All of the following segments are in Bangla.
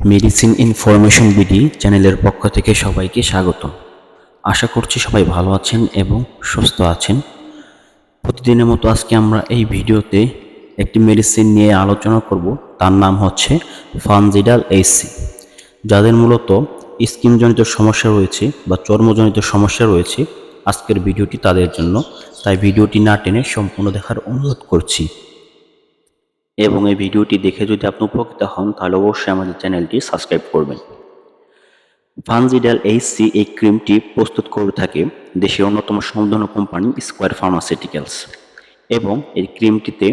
মেডিসিন ইনফরমেশন বিডি চ্যানেলের পক্ষ থেকে সবাইকে স্বাগত আশা করছি সবাই ভালো আছেন এবং সুস্থ আছেন। প্রতিদিনের মতো আজকে আমরা এই ভিডিওতে একটি মেডিসিন নিয়ে আলোচনা করব। তার নাম হচ্ছে ফানজিডাল এইসি যাদের মূলত স্কিনজনিত সমস্যা রয়েছে বা চর্মজনিত সমস্যা রয়েছে আজকের ভিডিওটি তাদের জন্য। তাই ভিডিওটি না টেনে সম্পূর্ণ দেখার অনুরোধ করছি। এবং এই ভিডিওটি দেখে যদি আপনি উপকৃত হন, তাহলে অবশ্যই আমাদের চ্যানেলটি সাবস্ক্রাইব করবেন। ফানজিডাল এইচসি এই ক্রিমটি প্রস্তুত করে থাকে দেশের অন্যতম সুনামধন্য কোম্পানি স্কোয়ার ফার্মাসিউটিক্যালস এবং এই ক্রিমটিতে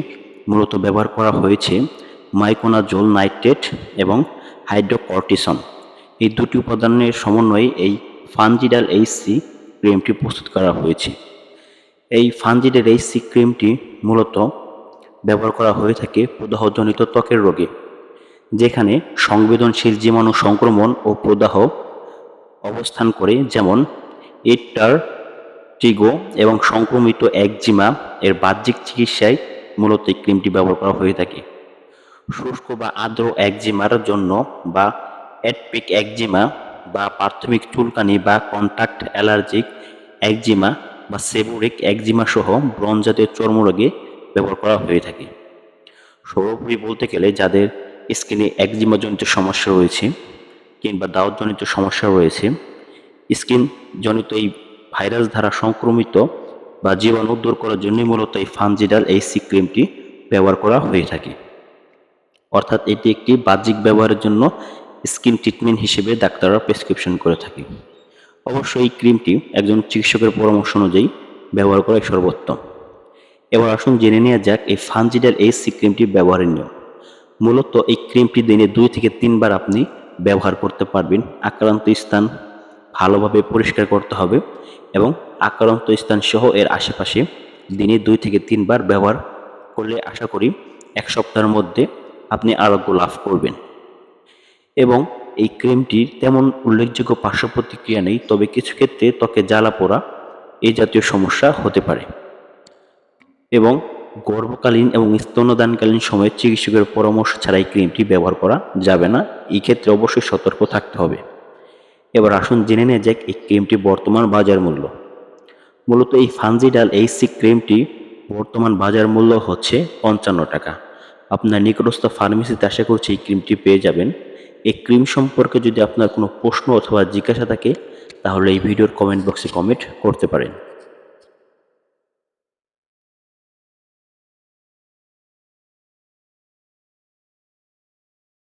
মূলত ব্যবহার করা হয়েছে মাইকোনাজোল নাইট্রেট এবং হাইড্রোকর্টিসন। এই দুটি উপাদানের সমন্বয়ে এই ফানজিডাল এইচসি ক্রিমটি প্রস্তুত করা হয়েছে। এই ফানজিডাল এইচসি ক্রিমটি মূলত ব্যবহার করা হয়ে থাকে প্রদাহজনিত ত্বকের রোগে, যেখানে সংবেদনশীল জীবাণু সংক্রমণ ও প্রদাহ অবস্থান করে, যেমন এটার টিগো এবং সংক্রমিত একজিমা এর বাহ্যিক চিকিৎসায় মূলত এই ক্রিমটি ব্যবহার করা হয়ে থাকে। শুষ্ক বা আর্দ্র একজিমার জন্য বা অ্যাটপিক একজিমা বা প্রাথমিক চুলকানি বা কন্ট্যাক্ট অ্যালার্জিক একজিমা বা সেবোরিক একজিমা সহ ব্রণ জাতীয় চর্মরোগে ব্যবহার করা হয়ে থাকে। সর্বোপরি বলতে গেলে যাদের স্কিনে একজিমাজনিত সমস্যা রয়েছে কিংবা দাউদজনিত সমস্যা রয়েছে, স্কিন জনিত এই ভাইরাস দ্বারা সংক্রমিত বা জীবাণু দূর করার জন্যই মূলত এই ফানজিডাল এই সি ক্রিমটি ব্যবহার করা হয়ে থাকে। অর্থাৎ এটি একটি বাহ্যিক ব্যবহারের জন্য স্কিন ট্রিটমেন্ট হিসেবে ডাক্তাররা প্রেসক্রিপশন করে থাকে। অবশ্যই এই ক্রিমটি একজন চিকিৎসকের পরামর্শ অনুযায়ী ব্যবহার করাই সর্বোত্তম। এবার আসুন জেনে নেওয়া যাক এই ফানজিডাল এই সি ক্রিমটি ব্যবহারের নিয়ম মূলত এই ক্রিমটি দিনে দুই থেকে তিনবার আপনি ব্যবহার করতে পারবেন। আক্রান্ত স্থান ভালোভাবে পরিষ্কার করতে হবে এবং আক্রান্ত স্থান সহ এর আশেপাশে দিনে দুই থেকে তিনবার ব্যবহার করলে আশা করি এক সপ্তাহের মধ্যে আপনি আরোগ্য লাভ করবেন। এবং এই ক্রিমটির তেমন উল্লেখযোগ্য পার্শ্ব প্রতিক্রিয়া নেই, তবে কিছু ক্ষেত্রে ত্বকে জ্বালা পোড়া এই জাতীয় সমস্যা হতে পারে। এবং গর্ভকালীন এবং স্তন্যদানকালীন সময়ে চিকিৎসকের পরামর্শ ছাড়াই ক্রিমটি ব্যবহার করা যাবে না। এই ক্ষেত্রে অবশ্যই সতর্ক থাকতে হবে। এবার আসুন জেনে নেওয়া যাক এই ক্রিমটি বর্তমান বাজার মূল্য। মূলত এই ফানজিডাল এই সি ক্রিমটি বর্তমান বাজার মূল্য হচ্ছে পঞ্চান্ন টাকা। আপনার নিকটস্থ ফার্মেসিতে আশা করছি এই ক্রিমটি পেয়ে যাবেন। এই ক্রিম সম্পর্কে যদি আপনার কোনো প্রশ্ন অথবা জিজ্ঞাসা থাকে, তাহলে এই ভিডিওর কমেন্ট বক্সে কমেন্ট করতে পারেন।